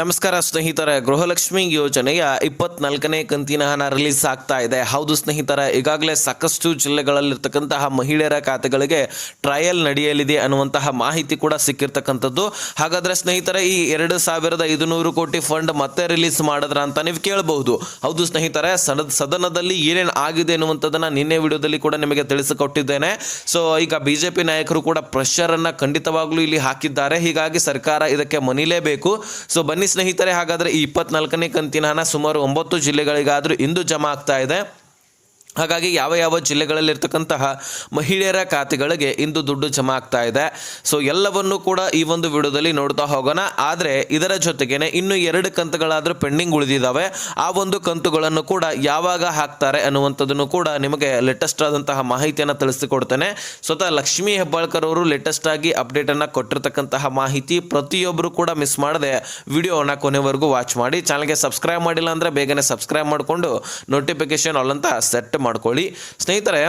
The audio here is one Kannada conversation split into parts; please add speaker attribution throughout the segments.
Speaker 1: ನಮಸ್ಕಾರ ಸ್ನೇಹಿತರೆ, ಗೃಹಲಕ್ಷ್ಮಿ ಯೋಜನೆಯ ಇಪ್ಪತ್ನಾಲ್ಕನೇ ಕಂತಿನ ಹಣ ರಿಲೀಸ್ ಆಗ್ತಾ ಇದೆ. ಹೌದು ಸ್ನೇಹಿತರೆ, ಈಗಾಗಲೇ ಸಾಕಷ್ಟು ಜಿಲ್ಲೆಗಳಲ್ಲಿರ್ತಕ್ಕಂತಹ ಮಹಿಳೆಯರ ಖಾತೆಗಳಿಗೆ ಟ್ರಯಲ್ ನಡೆಯಲಿದೆ ಅನ್ನುವಂತಹ ಮಾಹಿತಿ ಕೂಡ ಸಿಕ್ಕಿರ್ತಕ್ಕಂಥದ್ದು. ಹಾಗಾದರೆ ಸ್ನೇಹಿತರೆ, ಈ ಎರಡು ಸಾವಿರದ ಐದುನೂರು ಕೋಟಿ ಫಂಡ್ ಮತ್ತೆ ರಿಲೀಸ್ ಮಾಡಿದ್ರ ಅಂತ ನೀವು ಕೇಳಬಹುದು. ಹೌದು ಸ್ನೇಹಿತರೆ ಸದ ಸದನದಲ್ಲಿ ಏನೇನು ಆಗಿದೆ ಅನ್ನುವಂಥದ್ದನ್ನು ನಿನ್ನೆ ವಿಡಿಯೋದಲ್ಲಿ ಕೂಡ ನಿಮಗೆ ತಿಳಿಸಿಕೊಟ್ಟಿದ್ದೇನೆ. ಸೊ ಈಗ ಬಿಜೆಪಿ ನಾಯಕರು ಕೂಡ ಪ್ರೆಷರನ್ನು ಖಂಡಿತವಾಗ್ಲೂ ಇಲ್ಲಿ ಹಾಕಿದ್ದಾರೆ. ಹೀಗಾಗಿ ಸರ್ಕಾರ ಇದಕ್ಕೆ ಮನಿಲೇಬೇಕು ಸೊ ಬನ್ನಿ ಸ್ನೇಹಿತರೆ ಹಾಗಾದ್ರೆ ಈ ಇಪ್ಪತ್ನಾಲ್ಕನೇ ಕಂತಿನ ಹಣ ಸುಮಾರು ಒಂಬತ್ತು ಜಿಲ್ಲೆಗಳಿಗಾದ್ರೂ ಇಂದು ಜಮಾ ಆಗ್ತಾ ಇದೆ. ಹಾಗಾಗಿ ಯಾವ ಯಾವ ಜಿಲ್ಲೆಗಳಲ್ಲಿರ್ತಕ್ಕಂತಹ ಮಹಿಳೆಯರ ಖಾತೆಗಳಿಗೆ ಇಂದು ದುಡ್ಡು ಜಮಾ ಆಗ್ತಾ ಇದೆ. ಸೊ ಎಲ್ಲವನ್ನೂ ಕೂಡ ಈ ಒಂದು ವಿಡಿಯೋದಲ್ಲಿ ನೋಡ್ತಾ ಹೋಗೋಣ. ಆದರೆ, ಇದರ ಜೊತೆಗೇನೆ ಇನ್ನು ಎರಡು ಕಂತುಗಳಾದರೂ ಪೆಂಡಿಂಗ್ ಉಳಿದಿದ್ದಾವೆ ಆ ಒಂದು ಕಂತುಗಳನ್ನು ಕೂಡ ಯಾವಾಗ ಹಾಕ್ತಾರೆ ಅನ್ನುವಂಥದ್ದನ್ನು ಕೂಡ ನಿಮಗೆ ಲೇಟೆಸ್ಟ್ ಆದಂತಹ ಮಾಹಿತಿಯನ್ನು ತಿಳಿಸಿಕೊಡ್ತೇನೆ. ಸ್ವತಃ ಲಕ್ಷ್ಮೀ ಹೆಬ್ಬಾಳ್ಕರ್ ಅವರು ಲೇಟೆಸ್ಟ್ ಆಗಿ ಅಪ್ಡೇಟನ್ನು ಕೊಟ್ಟಿರ್ತಕ್ಕಂತಹ ಮಾಹಿತಿ ಪ್ರತಿಯೊಬ್ಬರು ಕೂಡ ಮಿಸ್ ಮಾಡದೆ ವಿಡಿಯೋನ ಕೊನೆವರೆಗೂ ವಾಚ್ ಮಾಡಿ. ಚಾನಲ್ಗೆ ಸಬ್ಸ್ಕ್ರೈಬ್ ಮಾಡಿಲ್ಲ ಅಂದರೆ ಬೇಗನೆ ಸಬ್ಸ್ಕ್ರೈಬ್ ಮಾಡಿಕೊಂಡು ನೋಟಿಫಿಕೇಶನ್ ಆಲ್ ಅಂತ ಸೆಟ್ ಮಾಡ್ಕೊಳ್ಳಿ. ಸ್ನೇಹಿತರೆ,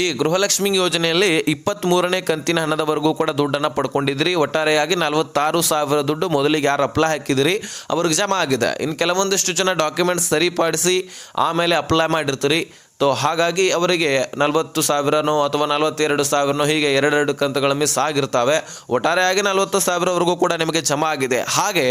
Speaker 1: ಈ ಗೃಹಲಕ್ಷ್ಮಿ ಯೋಜನೆಯಲ್ಲಿ ಇಪ್ಪತ್ತ್ ಮೂರನೇ ಕಂತಿನ ಹಣದವರೆಗೂ ಕೂಡ ದುಡ್ಡನ್ನು ಪಡ್ಕೊಂಡಿದ್ರಿ. ಒಟ್ಟಾರೆಯಾಗಿ ನಲವತ್ತಾರು ಸಾವಿರ ದುಡ್ಡು ಮೊದಲಿಗೆ ಯಾರು ಅಪ್ಲೈ ಹಾಕಿದಿರಿ, ಅವ್ರಿಗೆ ಜಮಾ ಆಗಿದೆ. ಇನ್ನು ಕೆಲವೊಂದಿಷ್ಟು ಜನ ಡಾಕ್ಯುಮೆಂಟ್ಸ್ ಸರಿಪಡಿಸಿ ಆಮೇಲೆ ಅಪ್ಲೈ ಮಾಡಿರ್ತೀರಿ. ಸೊ ಹಾಗಾಗಿ ಅವರಿಗೆ ನಲವತ್ತು ಸಾವಿರನೋ ಅಥವಾ ನಲವತ್ತೆರಡು ಸಾವಿರನೋ ಹೀಗೆ ಎರಡೆರಡು ಕಂತುಗಳ ಮಿಸ್ ಆಗಿರ್ತವೆ. ಒಟ್ಟಾರೆಯಾಗಿ ನಲವತ್ತು ಸಾವಿರವರೆಗೂ ಕೂಡ ನಿಮಗೆ ಜಮಾ ಆಗಿದೆ. ಹಾಗೆ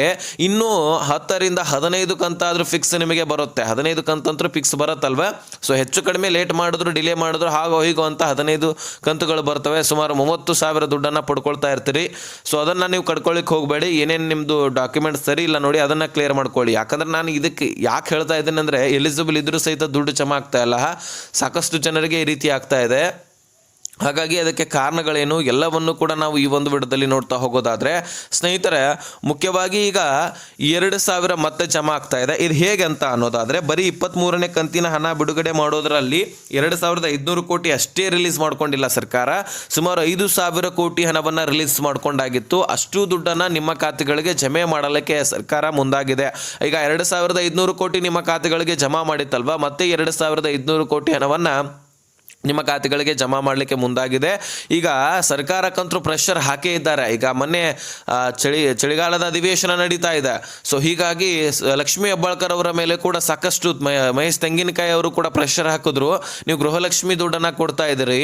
Speaker 1: ಇನ್ನೂ ಹತ್ತರಿಂದ ಹದಿನೈದು ಕಂತಾದರೂ ಫಿಕ್ಸ್ ನಿಮಗೆ ಬರುತ್ತೆ. ಹದಿನೈದು ಕಂತಂತೂ ಫಿಕ್ಸ್ ಬರುತ್ತಲ್ವ? ಸೊ ಹೆಚ್ಚು ಕಡಿಮೆ ಲೇಟ್ ಮಾಡಿದ್ರು ಡಿಲೇ ಮಾಡಿದ್ರು, ಹಾಗೋ ಹೀಗೋ ಅಂತ ಹದಿನೈದು ಕಂತುಗಳು ಬರ್ತವೆ. ಸುಮಾರು ಮೂವತ್ತು ಸಾವಿರ ದುಡ್ಡನ್ನು ಪಡ್ಕೊಳ್ತಾ ಇರ್ತೀರಿ. ಸೊ ಅದನ್ನು ನೀವು ಕಡ್ಕೊಳ್ಳಿಕ್ಕೆ ಹೋಗಬೇಡಿ. ಏನೇನು ನಿಮ್ಮದು ಡಾಕ್ಯುಮೆಂಟ್ಸ್ ಸರಿ ಇಲ್ಲ ನೋಡಿ ಅದನ್ನು ಕ್ಲಿಯರ್ ಮಾಡ್ಕೊಳ್ಳಿ. ಯಾಕಂದ್ರೆ ನಾನು ಇದಕ್ಕೆ ಯಾಕೆ ಹೇಳ್ತಾ ಇದ್ದೀನಿ ಅಂದರೆ ಎಲಿಜಿಬಲ್ ಇದ್ರೂ ಸಹಿತ ದುಡ್ಡು ಜಮಾ ಆಗ್ತಾ ಇಲ್ಲ. ಸಾಕಷ್ಟು ಜನರಿಗೆ ಈ ರೀತಿ ಆಗ್ತಾ ಇದೆ. ಹಾಗಾಗಿ ಅದಕ್ಕೆ ಕಾರಣಗಳೇನು? ಎಲ್ಲವನ್ನು ಕೂಡ ನಾವು ಈ ಒಂದು ವಿಡದಲ್ಲಿ ನೋಡ್ತಾ ಹೋಗೋದಾದರೆ, ಸ್ನೇಹಿತರೆ, ಮುಖ್ಯವಾಗಿ ಈಗ ಎರಡು ಸಾವಿರ ಮತ್ತೆ ಜಮಾ ಆಗ್ತಾ ಇದೆ. ಇದು ಹೇಗೆ ಅಂತ ಅನ್ನೋದಾದರೆ, ಬರೀ ಇಪ್ಪತ್ತ್ಮೂರನೇ ಕಂತಿನ ಹಣ ಬಿಡುಗಡೆ ಮಾಡೋದರಲ್ಲಿ ಎರಡು ಸಾವಿರದ ಐದುನೂರು ಕೋಟಿ ಅಷ್ಟೇ ರಿಲೀಸ್ ಮಾಡಿಕೊಂಡಿಲ್ಲ ಸರ್ಕಾರ. ಸುಮಾರು ಐದು ಸಾವಿರ ಕೋಟಿ ಹಣವನ್ನು ರಿಲೀಸ್ ಮಾಡಿಕೊಂಡಾಗಿತ್ತು. ಅಷ್ಟು ದುಡ್ಡನ್ನು ನಿಮ್ಮ ಖಾತೆಗಳಿಗೆ ಜಮೆ ಮಾಡಲಿಕ್ಕೆ ಸರ್ಕಾರ ಮುಂದಾಗಿದೆ. ಈಗ ಎರಡು ಸಾವಿರದ ಐದುನೂರು ಕೋಟಿ ನಿಮ್ಮ ಖಾತೆಗಳಿಗೆ ಜಮಾ ಮಾಡಿತ್ತಲ್ವ? ಮತ್ತೆ ಎರಡು ಸಾವಿರದ ಐದುನೂರು ಕೋಟಿ ಹಣವನ್ನು ನಿಮ್ಮ ಖಾತೆಗಳಿಗೆ ಜಮಾ ಮಾಡಲಿಕ್ಕೆ ಮುಂದಾಗಿದೆ. ಈಗ ಸರ್ಕಾರಕ್ಕಂತೂ ಪ್ರೆಷರ್ ಹಾಕೇ ಇದ್ದಾರೆ. ಈಗ ಮೊನ್ನೆ ಚಳಿ, ಚಳಿಗಾಲದ ಅಧಿವೇಶನ ನಡೀತಾ ಇದೆ. ಸೊ ಹೀಗಾಗಿ ಲಕ್ಷ್ಮೀ ಹೆಬ್ಬಾಳ್ಕರ್ ಅವರ ಮೇಲೆ ಕೂಡ ಸಾಕಷ್ಟು ಮಹೇಶ್ ತೆಂಗಿನಕಾಯಿ ಅವರು ಕೂಡ ಪ್ರೆಷರ್ ಹಾಕಿದ್ರು. ನೀವು ಗೃಹಲಕ್ಷ್ಮಿ ದುಡ್ಡನ್ನು ಕೊಡ್ತಾ ಇದ್ದೀರಿ.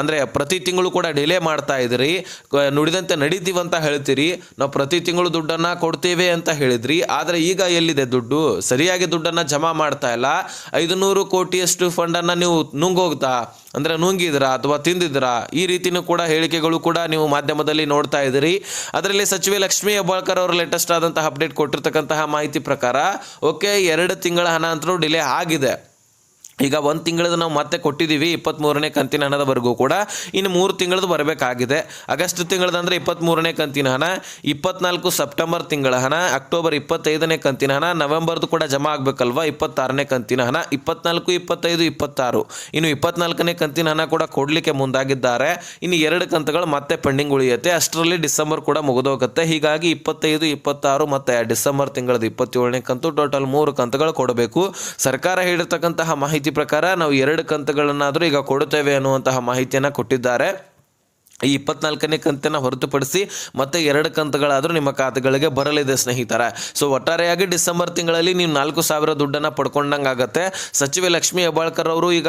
Speaker 1: ಅಂದರೆ ಪ್ರತಿ ತಿಂಗಳು ಕೂಡ ಡಿಲೇ ಮಾಡ್ತಾ ಇದ್ದೀರಿ. ನುಡಿದಂತೆ ನಡೀತೀವಿ ಅಂತ ಹೇಳ್ತೀರಿ. ನಾವು ಪ್ರತಿ ತಿಂಗಳು ದುಡ್ಡನ್ನು ಕೊಡ್ತೇವೆ ಅಂತ ಹೇಳಿದ್ರಿ. ಆದರೆ ಈಗ ಎಲ್ಲಿದೆ ದುಡ್ಡು? ಸರಿಯಾಗಿ ದುಡ್ಡನ್ನು ಜಮಾ ಮಾಡ್ತಾ ಇಲ್ಲ. ಐದು ನೂರು ಕೋಟಿಯಷ್ಟು ಫಂಡನ್ನು ನೀವು ನುಂಗೋಗ್ತಾ ಅಂದರೆ ನುಂಗಿದ್ರಾ ಅಥವಾ ತಿಂದಿದ್ರಾ ಈ ರೀತಿನೂ ಕೂಡ ಹೇಳಿಕೆಗಳು ಕೂಡ ನೀವು ಮಾಧ್ಯಮದಲ್ಲಿ ನೋಡ್ತಾ ಇದ್ದೀರಿ. ಅದರಲ್ಲಿ ಸಚಿವೆ ಲಕ್ಷ್ಮೀ ಹೆಬ್ಬಾಳ್ಕರ್ ಅವರು ಲೇಟೆಸ್ಟ್ ಆದಂತಹ ಅಪ್ಡೇಟ್ ಕೊಟ್ಟಿರ್ತಕ್ಕಂತಹ ಮಾಹಿತಿ ಪ್ರಕಾರ, ಓಕೆ, ಎರಡು ತಿಂಗಳ ಹಣ ಡಿಲೇ ಆಗಿದೆ. ಈಗ ಒಂದು ತಿಂಗಳದ್ದು ನಾವು ಮತ್ತೆ ಕೊಟ್ಟಿದ್ದೀವಿ ಇಪ್ಪತ್ತ್ಮೂರನೇ ಕಂತಿನ ಹಣದವರೆಗೂ ಕೂಡ. ಇನ್ನು ಮೂರು ತಿಂಗಳದ್ದು ಬರಬೇಕಾಗಿದೆ. ಆಗಸ್ಟ್ ತಿಂಗಳದಂದರೆ ಇಪ್ಪತ್ತ್ಮೂರನೇ ಕಂತಿನ ಹಣ, ಇಪ್ಪತ್ನಾಲ್ಕು ಸೆಪ್ಟೆಂಬರ್ ತಿಂಗಳ ಹಣ, ಅಕ್ಟೋಬರ್ ಇಪ್ಪತ್ತೈದನೇ ಕಂತಿನ ಹಣ, ನವೆಂಬರ್ದು ಕೂಡ ಜಮಾ ಆಗಬೇಕಲ್ವಾ, ಇಪ್ಪತ್ತಾರನೇ ಕಂತಿನ ಹಣ, ಇಪ್ಪತ್ನಾಲ್ಕು, ಇಪ್ಪತ್ತೈದು, ಇಪ್ಪತ್ತಾರು. ಇನ್ನು ಇಪ್ಪತ್ನಾಲ್ಕನೇ ಕಂತಿನ ಹಣ ಕೂಡ ಕೊಡಲಿಕ್ಕೆ ಮುಂದಾಗಿದ್ದಾರೆ. ಇನ್ನು ಎರಡು ಕಂತುಗಳು ಮತ್ತೆ ಪೆಂಡಿಂಗ್ ಉಳಿಯುತ್ತೆ. ಅಷ್ಟರಲ್ಲಿ ಡಿಸೆಂಬರ್ ಕೂಡ ಮುಗಿದೋಗುತ್ತೆ. ಹೀಗಾಗಿ ಇಪ್ಪತ್ತೈದು, ಇಪ್ಪತ್ತಾರು ಮತ್ತು ಡಿಸೆಂಬರ್ ತಿಂಗಳದ ಇಪ್ಪತ್ತೇಳನೇ ಕಂತು, ಟೋಟಲ್ ಮೂರು ಕಂತುಗಳು ಕೊಡಬೇಕು. ಸರ್ಕಾರ ಹೇಳಿರ್ತಕ್ಕಂತಹ ಮಾಹಿತಿ ಪ್ರಕಾರ ನಾವು ಎರಡು ಕಂತುಗಳನ್ನಾದರೂ ಈಗ ಕೊಡುತ್ತೇವೆ ಅನ್ನುವಂತಹ ಮಾಹಿತಿಯನ್ನು ಕೊಟ್ಟಿದ್ದಾರೆ. ಈ ಇಪ್ಪತ್ನಾಲ್ಕನೇ ಕಂತನ್ನು ಹೊರತುಪಡಿಸಿ ಮತ್ತೆ ಎರಡು ಕಂತುಗಳಾದರೂ ನಿಮ್ಮ ಖಾತೆಗಳಿಗೆ ಬರಲಿದೆ, ಸ್ನೇಹಿತರ. ಸೊ ಒಟ್ಟಾರೆಯಾಗಿ ಡಿಸೆಂಬರ್ ತಿಂಗಳಲ್ಲಿ ನೀವು ನಾಲ್ಕು ಸಾವಿರ ದುಡ್ಡನ್ನು ಪಡ್ಕೊಂಡಂಗೆ ಆಗುತ್ತೆ. ಸಚಿವೆ ಲಕ್ಷ್ಮಿ ಹೆಬ್ಬಾಳ್ಕರ್ ಅವರು ಈಗ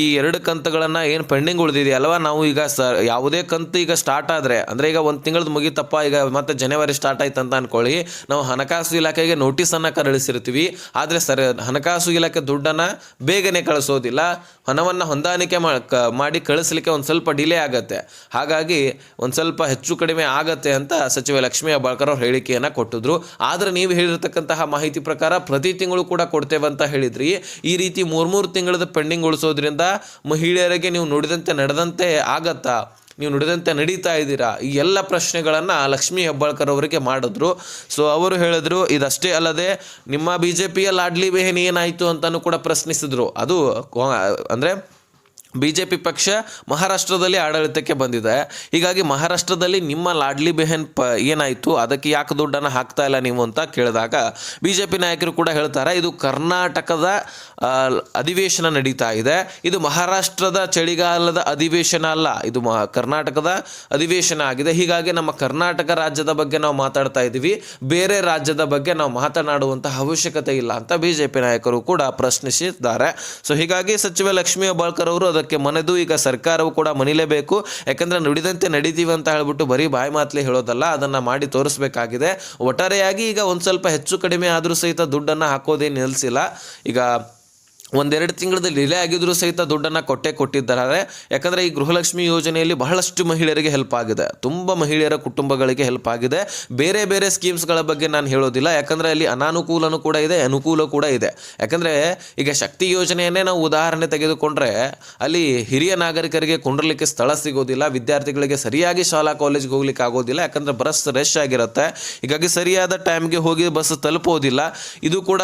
Speaker 1: ಈ ಎರಡು ಕಂತುಗಳನ್ನು ಏನು ಪೆಂಡಿಂಗ್ ಉಳಿದಿದೆಯಲ್ವ? ನಾವು ಈಗ ಸ ಯಾವುದೇ ಕಂತು ಈಗ ಸ್ಟಾರ್ಟ್ ಆದರೆ, ಅಂದರೆ ಈಗ ಒಂದು ತಿಂಗಳದ್ದು ಮುಗಿತಪ್ಪ, ಈಗ ಮತ್ತೆ ಜನವರಿ ಸ್ಟಾರ್ಟ್ ಆಯ್ತು ಅಂತ ಅನ್ಕೊಳ್ಳಿ. ನಾವು ಹಣಕಾಸು ಇಲಾಖೆಗೆ ನೋಟಿಸನ್ನು ಕರಳಿಸಿರ್ತೀವಿ. ಆದರೆ ಸರ್, ಹಣಕಾಸು ಇಲಾಖೆ ದುಡ್ಡನ್ನು ಬೇಗನೆ ಕಳಿಸೋದಿಲ್ಲ. ಹಣವನ್ನು ಹೊಂದಾಣಿಕೆ ಮಾಡಿ ಕಳಿಸ್ಲಿಕ್ಕೆ ಒಂದು ಸ್ವಲ್ಪ ಡಿಲೇ ಆಗುತ್ತೆ. ಒಂದು ಸ್ವಲ್ಪ ಹೆಚ್ಚು ಕಡಿಮೆ ಆಗತ್ತೆ ಅಂತ ಸಚಿವ ಲಕ್ಷ್ಮೀ ಅಬಾಳ್ಕರ್ ಅವರು ಹೇಳಿಕೆಯನ್ನು ಕೊಟ್ಟಿದ್ರು. ಆದರೆ ನೀವು ಹೇಳಿರ್ತಕ್ಕಂತಹ ಮಾಹಿತಿ ಪ್ರಕಾರ ಪ್ರತಿ ತಿಂಗಳು ಕೂಡ ಕೊಡ್ತೇವೆ ಅಂತ ಹೇಳಿದ್ರಿ. ಈ ರೀತಿ ಮೂರು ಮೂರು ತಿಂಗಳದ ಪೆಂಡಿಂಗ್ ಉಳಿಸೋದ್ರಿಂದ ಮಹಿಳೆಯರಿಗೆ ನೀವು ನುಡಿದಂತೆ ನಡೆದಂತೆ ಆಗತ್ತಾ? ನೀವು ನುಡಿದಂತೆ ನಡೀತಾ ಇದ್ದೀರಾ? ಈ ಎಲ್ಲ ಪ್ರಶ್ನೆಗಳನ್ನು ಲಕ್ಷ್ಮೀ ಹೆಬ್ಬಾಳ್ಕರ್ ಅವರಿಗೆ ಮಾಡಿದ್ರು. ಸೊ ಅವರು ಹೇಳಿದ್ರು, ಇದಷ್ಟೇ ಅಲ್ಲದೆ ನಿಮ್ಮ ಬಿ ಜೆ ಪಿಯ ಲಾಡ್ಲಿ ಬೆಹನಿ ಏನಾಯಿತು ಅಂತಲೂ ಕೂಡ ಪ್ರಶ್ನಿಸಿದ್ರು. ಅದು, ಅಂದರೆ ಬಿ ಜೆ ಪಿ ಪಕ್ಷ ಮಹಾರಾಷ್ಟ್ರದಲ್ಲಿ ಆಡಳಿತಕ್ಕೆ ಬಂದಿದೆ. ಹೀಗಾಗಿ ಮಹಾರಾಷ್ಟ್ರದಲ್ಲಿ ನಿಮ್ಮ ಲಾಡ್ಲಿ ಬೆಹನ್ ಪ ಏನಾಯಿತು? ಅದಕ್ಕೆ ಯಾಕೆ ದುಡ್ಡನ್ನು ಹಾಕ್ತಾ ಇಲ್ಲ ನೀವು ಅಂತ ಕೇಳಿದಾಗ ಬಿ ಜೆ ಪಿ ನಾಯಕರು ಕೂಡ ಹೇಳ್ತಾರೆ, ಇದು ಕರ್ನಾಟಕದ ಅಧಿವೇಶನ ನಡೀತಾ ಇದೆ. ಇದು ಮಹಾರಾಷ್ಟ್ರದ ಚಳಿಗಾಲದ ಅಧಿವೇಶನ ಅಲ್ಲ, ಇದು ಮ ಕರ್ನಾಟಕದ ಅಧಿವೇಶನ ಆಗಿದೆ. ಹೀಗಾಗಿ ನಮ್ಮ ಕರ್ನಾಟಕ ರಾಜ್ಯದ ಬಗ್ಗೆ ನಾವು ಮಾತಾಡ್ತಾ ಇದ್ದೀವಿ. ಬೇರೆ ರಾಜ್ಯದ ಬಗ್ಗೆ ನಾವು ಮಾತನಾಡುವಂತಹ ಅವಶ್ಯಕತೆ ಇಲ್ಲ ಅಂತ ಬಿ ಜೆ ಪಿ ನಾಯಕರು ಕೂಡ ಪ್ರಶ್ನಿಸಿದ್ದಾರೆ. ಸೊ ಹೀಗಾಗಿ ಸಚಿವ ಲಕ್ಷ್ಮೀ ಹೆಬ್ಬಾಳ್ಕರ್ ಅವರು ಅದಕ್ಕೆ ಮನೆದು, ಈಗ ಸರ್ಕಾರವು ಕೂಡ ಮನಿಲೇಬೇಕು. ಯಾಕಂದ್ರೆ ನುಡಿದಂತೆ ನಡೀತೀವಿ ಅಂತ ಹೇಳ್ಬಿಟ್ಟು ಬರೀ ಬಾಯಿ ಮಾತಲಿ ಹೇಳೋದಲ್ಲ, ಅದನ್ನ ಮಾಡಿ ತೋರಿಸ್ಬೇಕಾಗಿದೆ. ಒಟ್ಟಾರೆಯಾಗಿ ಈಗ ಒಂದು ಸ್ವಲ್ಪ ಹೆಚ್ಚು ಕಡಿಮೆ ಆದರೂ ಸಹಿತ ದುಡ್ಡನ್ನು ಹಾಕೋದೇ ನಿಲ್ಲಿಸಿಲ್ಲ ಈಗ ಒಂದೆರಡು ತಿಂಗಳಲ್ಲಿ ಡಿಲೇ ಆಗಿದ್ರೂ ಸಹಿತ ದುಡ್ಡನ್ನು ಕೊಟ್ಟೆ ಕೊಟ್ಟಿದ್ದಾರೆ. ಯಾಕಂದರೆ ಈ ಗೃಹಲಕ್ಷ್ಮಿ ಯೋಜನೆಯಲ್ಲಿ ಬಹಳಷ್ಟು ಮಹಿಳೆಯರಿಗೆ ಹೆಲ್ಪ್ ಆಗಿದೆ. ತುಂಬ ಮಹಿಳೆಯರ ಕುಟುಂಬಗಳಿಗೆ ಹೆಲ್ಪ್ ಆಗಿದೆ. ಬೇರೆ ಬೇರೆ ಸ್ಕೀಮ್ಸ್ಗಳ ಬಗ್ಗೆ ನಾನು ಹೇಳೋದಿಲ್ಲ. ಯಾಕಂದರೆ ಅಲ್ಲಿ ಅನಾನುಕೂಲನೂ ಕೂಡ ಇದೆ, ಅನುಕೂಲ ಕೂಡ ಇದೆ. ಯಾಕಂದರೆ ಈಗ ಶಕ್ತಿ ಯೋಜನೆಯನ್ನೇ ನಾವು ಉದಾಹರಣೆ ತೆಗೆದುಕೊಂಡ್ರೆ ಅಲ್ಲಿ ಹಿರಿಯ ನಾಗರಿಕರಿಗೆ ಕುಂಡ್ರಲಿಕ್ಕೆ ಸ್ಥಳ ಸಿಗೋದಿಲ್ಲ, ವಿದ್ಯಾರ್ಥಿಗಳಿಗೆ ಸರಿಯಾಗಿ ಶಾಲಾ ಕಾಲೇಜ್ಗೆ ಹೋಗ್ಲಿಕ್ಕೆ ಆಗೋದಿಲ್ಲ. ಯಾಕಂದರೆ ಬಸ್ ರಶ್ ಆಗಿರುತ್ತೆ. ಹೀಗಾಗಿ ಸರಿಯಾದ ಟೈಮ್ಗೆ ಹೋಗಿ ಬಸ್ ತಲುಪೋದಿಲ್ಲ. ಇದು ಕೂಡ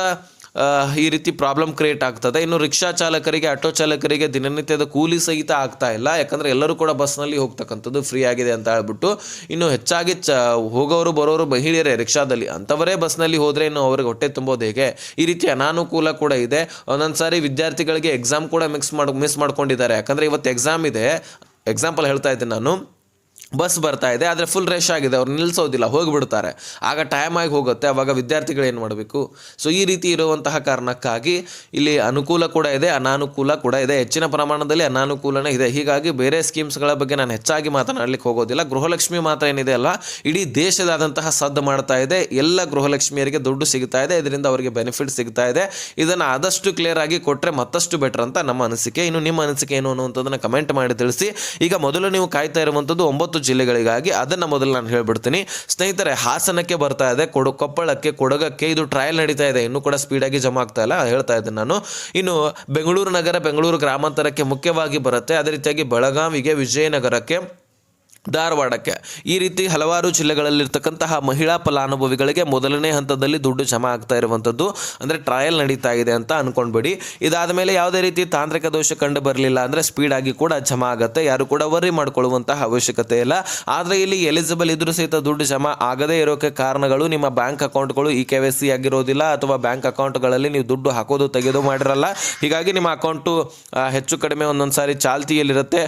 Speaker 1: ಈ ರೀತಿ ಪ್ರಾಬ್ಲಮ್ ಕ್ರಿಯೇಟ್ ಆಗ್ತದೆ. ಇನ್ನು ರಿಕ್ಷಾ ಚಾಲಕರಿಗೆ, ಆಟೋ ಚಾಲಕರಿಗೆ ದಿನನಿತ್ಯದ ಕೂಲಿ ಸಹಿತ ಆಗ್ತಾ ಇಲ್ಲ. ಯಾಕಂದರೆ ಎಲ್ಲರೂ ಕೂಡ ಬಸ್ನಲ್ಲಿ ಹೋಗ್ತಕ್ಕಂಥದ್ದು ಫ್ರೀ ಆಗಿದೆ ಅಂತ ಹೇಳ್ಬಿಟ್ಟು ಇನ್ನು ಹೆಚ್ಚಾಗಿ ಚ, ಹೋಗೋರು, ಬರೋರು ಮಹಿಳೆಯರೇ ರಿಕ್ಷಾದಲ್ಲಿ. ಅಂಥವರೇ ಬಸ್ನಲ್ಲಿ ಹೋದರೆ ಇನ್ನು ಅವ್ರಿಗೆ ಹೊಟ್ಟೆ ತುಂಬೋದು ಹೇಗೆ? ಈ ರೀತಿ ಅನಾನುಕೂಲ ಕೂಡ ಇದೆ. ಒಂದೊಂದು ಸಾರಿ ವಿದ್ಯಾರ್ಥಿಗಳಿಗೆ ಎಕ್ಸಾಮ್ ಕೂಡ ಮಿಕ್ಸ್ ಮಾಡಿ ಮಿಸ್ ಮಾಡ್ಕೊಂಡಿದ್ದಾರೆ. ಯಾಕಂದರೆ ಇವತ್ತು ಎಕ್ಸಾಮ್ ಇದೆ. ಎಕ್ಸಾಂಪಲ್ ಹೇಳ್ತಾ ಇದ್ದೀನಿ ನಾನು. ಬಸ್ ಬರ್ತಾ ಇದೆ, ಆದರೆ ಫುಲ್ ರೇಷ್ ಆಗಿದೆ, ಅವ್ರು ನಿಲ್ಲಿಸೋದಿಲ್ಲ ಹೋಗಿಬಿಡ್ತಾರೆ. ಆಗ ಟೈಮ್ ಆಗಿ ಹೋಗುತ್ತೆ, ಅವಾಗ ವಿದ್ಯಾರ್ಥಿಗಳು ಏನು ಮಾಡಬೇಕು? ಸೊ ಈ ರೀತಿ ಇರುವಂತಹ ಕಾರಣಕ್ಕಾಗಿ ಇಲ್ಲಿ ಅನುಕೂಲ ಕೂಡ ಇದೆ, ಅನಾನುಕೂಲ ಕೂಡ ಇದೆ. ಹೆಚ್ಚಿನ ಪ್ರಮಾಣದಲ್ಲಿ ಅನಾನುಕೂಲನೇ ಇದೆ. ಹೀಗಾಗಿ ಬೇರೆ ಸ್ಕೀಮ್ಸ್ಗಳ ಬಗ್ಗೆ ನಾನು ಹೆಚ್ಚಾಗಿ ಮಾತನಾಡಲಿಕ್ಕೆ ಹೋಗೋದಿಲ್ಲ. ಗೃಹಲಕ್ಷ್ಮಿ ಮಾತ್ರ ಏನಿದೆ ಅಲ್ಲ, ಇಡೀ ದೇಶದಾದಂತಹ ಸದ್ದು ಮಾಡ್ತಾ ಇದೆ. ಎಲ್ಲ ಗೃಹಲಕ್ಷ್ಮಿಯರಿಗೆ ದುಡ್ಡು ಸಿಗ್ತಾ ಇದೆ, ಇದರಿಂದ ಅವರಿಗೆ ಬೆನಿಫಿಟ್ ಸಿಗ್ತಾ ಇದೆ. ಇದನ್ನು ಆದಷ್ಟು ಕ್ಲಿಯರ್ ಆಗಿ ಕೊಟ್ಟರೆ ಮತ್ತಷ್ಟು ಬೆಟರ್ ಅಂತ ನಮ್ಮ ಅನಿಸಿಕೆ. ಇನ್ನು ನಿಮ್ಮ ಅನಿಸಿಕೆ ಏನು ಅನ್ನುವಂಥದ್ದನ್ನು ಕಮೆಂಟ್ ಮಾಡಿ ತಿಳಿಸಿ. ಈಗ ಮೊದಲು ನೀವು ಕಾಯ್ತಾ ಇರುವಂಥದ್ದು ಒಂಬತ್ತು ಜಿಲ್ಲೆಗಳಿಗಾಗಿ ಅದನ್ನು ಮೊದಲು ನಾನು ಹೇಳ್ಬಿಡ್ತೀನಿ. ಸ್ನೇಹಿತರೆ, ಹಾಸನಕ್ಕೆ ಬರ್ತಾ ಇದೆ, ಕೊಡು ಕೊಪ್ಪಳಕ್ಕೆ, ಕೊಡಗಕ್ಕೆ, ಇದು ಟ್ರಯಲ್ ನಡೀತಾ ಇದೆ. ಇನ್ನೂ ಕೂಡ ಸ್ಪೀಡಾಗಿ ಜಮಾ ಆಗ್ತಾ ಇಲ್ಲ, ಹೇಳ್ತಾ ಇದ್ದೀನಿ ನಾನು. ಇನ್ನು ಬೆಂಗಳೂರು ನಗರ, ಬೆಂಗಳೂರು ಗ್ರಾಮಾಂತರಕ್ಕೆ ಮುಖ್ಯವಾಗಿ ಬರುತ್ತೆ. ಅದೇ ರೀತಿಯಾಗಿ ಬೆಳಗಾವಿಗೆ, ವಿಜಯನಗರಕ್ಕೆ. ಧಾರವಾಡಕ್ಕೆ. ಈ ರೀತಿ ಹಲವಾರು ಜಿಲ್ಲೆಗಳಲ್ಲಿರ್ತಕ್ಕಂತಹ ಮಹಿಳಾ ಫಲಾನುಭವಿಗಳಿಗೆ ಮೊದಲನೇ ಹಂತದಲ್ಲಿ ದುಡ್ಡು ಜಮಾ ಆಗ್ತಾ ಇರುವಂಥದ್ದು. ಅಂದರೆ ಟ್ರಯಲ್ ನಡೀತಾ ಇದೆ ಅಂತ ಅನ್ಕೊಂಡ್ಬೇಡಿ. ಇದಾದ ಮೇಲೆ ಯಾವುದೇ ರೀತಿ ತಾಂತ್ರಿಕ ದೋಷ ಕಂಡು ಬರಲಿಲ್ಲ ಅಂದರೆ ಸ್ಪೀಡಾಗಿ ಕೂಡ ಜಮಾ ಆಗುತ್ತೆ. ಯಾರು ಕೂಡ ವರ್ರಿ ಮಾಡಿಕೊಳ್ಳುವಂತಹ ಅವಶ್ಯಕತೆ ಇಲ್ಲ. ಆದರೆ ಇಲ್ಲಿ ಎಲಿಜಿಬಲ್ ಇದ್ರೂ ಸಹಿತ ದುಡ್ಡು ಜಮಾ ಆಗದೇ ಇರೋಕ್ಕೆ ಕಾರಣಗಳು ನಿಮ್ಮ ಬ್ಯಾಂಕ್ ಅಕೌಂಟ್ಗಳು ಇ ಕೆ ವೈ ಸಿ ಆಗಿರೋದಿಲ್ಲ ಅಥವಾ ಬ್ಯಾಂಕ್ ಅಕೌಂಟ್ಗಳಲ್ಲಿ ನೀವು ದುಡ್ಡು ಹಾಕೋದು ತೆಗೆದು ಮಾಡಿರಲ್ಲ. ಹೀಗಾಗಿ ನಿಮ್ಮ ಅಕೌಂಟು ಹೆಚ್ಚು ಕಡಿಮೆ ಒಂದೊಂದು ಸಾರಿ ಚಾಲ್ತಿಯಲ್ಲಿರುತ್ತೆ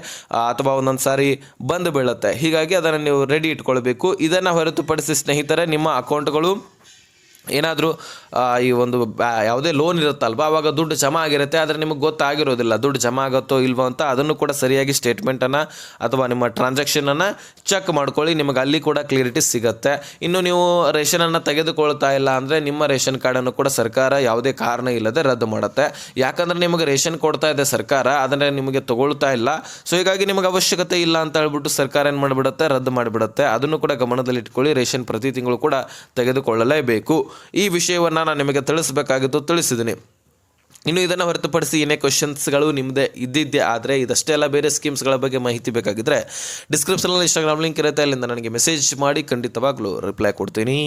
Speaker 1: ಅಥವಾ ಒಂದೊಂದು ಸಾರಿ ಬಂದು ಬೀಳುತ್ತೆ. ಹೀಗಾಗಿ ಅದನ್ನು ನೀವು ರೆಡಿ ಇಟ್ಕೊಳ್ಬೇಕು. ಇದನ್ನು ಹೊರತುಪಡಿಸಿ ಸ್ನೇಹಿತರೆ ನಿಮ್ಮ ಅಕೌಂಟ್ಗಳು ಏನಾದರೂ ಈ ಒಂದು ಯಾವುದೇ ಲೋನ್ ಇರುತ್ತಲ್ವ? ಆವಾಗ ದುಡ್ಡು ಜಮಾ ಆಗಿರುತ್ತೆ, ಆದರೆ ನಿಮಗೆ ಗೊತ್ತಾಗಿರೋದಿಲ್ಲ. ದುಡ್ಡು ಜಮಾ ಆಗುತ್ತೋ ಇಲ್ವೋ ಅಂತ ಅದನ್ನು ಕೂಡ ಸರಿಯಾಗಿ ಸ್ಟೇಟ್ಮೆಂಟನ್ನು ಅಥವಾ ನಿಮ್ಮ ಟ್ರಾನ್ಸಾಕ್ಷನನ್ನು ಚೆಕ್ ಮಾಡ್ಕೊಳ್ಳಿ. ನಿಮಗೆ ಅಲ್ಲಿ ಕೂಡ ಕ್ಲಿಯರಿಟಿ ಸಿಗುತ್ತೆ. ಇನ್ನು ನೀವು ರೇಷನನ್ನು ತೆಗೆದುಕೊಳ್ತಾ ಇಲ್ಲ ಅಂದರೆ ನಿಮ್ಮ ರೇಷನ್ ಕಾರ್ಡನ್ನು ಕೂಡ ಸರ್ಕಾರ ಯಾವುದೇ ಕಾರಣ ಇಲ್ಲದೆ ರದ್ದು ಮಾಡುತ್ತೆ. ಯಾಕಂದರೆ ನಿಮಗೆ ರೇಷನ್ ಕೊಡ್ತಾ ಇದೆ ಸರ್ಕಾರ ಅದನ್ನು ನಿಮಗೆ ತಗೊಳ್ತಾ ಇಲ್ಲ. ಸೊ ಹೀಗಾಗಿ ನಿಮಗೆ ಅವಶ್ಯಕತೆ ಇಲ್ಲ ಅಂತ ಹೇಳ್ಬಿಟ್ಟು ಸರ್ಕಾರ ಏನು ಮಾಡಿಬಿಡುತ್ತೆ? ರದ್ದು ಮಾಡಿಬಿಡುತ್ತೆ. ಅದನ್ನು ಕೂಡ ಗಮನದಲ್ಲಿಟ್ಕೊಳ್ಳಿ. ರೇಷನ್ ಪ್ರತಿ ತಿಂಗಳು ಕೂಡ ತೆಗೆದುಕೊಳ್ಳಲೇಬೇಕು. ಈ ವಿಷಯವನ್ನು ನಾನು ನಿಮಗೆ ತಿಳಿಸಬೇಕಾಗಿತ್ತು ತಿಳಿಸಿದ್ದೀನಿ. ಇನ್ನು ಇದನ್ನು ಹೊರತುಪಡಿಸಿ ಏನೇ ಕ್ವಶನ್ಸ್ಗಳು ನಿಮ್ಮದೇ ಇದ್ದಿದ್ದೆ ಆದರೆ ಇದಷ್ಟೇ ಎಲ್ಲ ಬೇರೆ ಸ್ಕೀಮ್ಸ್ಗಳ ಬಗ್ಗೆ ಮಾಹಿತಿ ಬೇಕಾಗಿದ್ದರೆ ಡಿಸ್ಕ್ರಿಪ್ಷನಲ್ಲಿ ಇನ್ಸ್ಟಾಗ್ರಾಮ್ ಲಿಂಕ್ ಇರುತ್ತೆ, ಅಲ್ಲಿಂದ ನನಗೆ ಮೆಸೇಜ್ ಮಾಡಿ ಖಂಡಿತವಾಗ್ಲೂ ರಿಪ್ಲೈ ಕೊಡ್ತೀನಿ.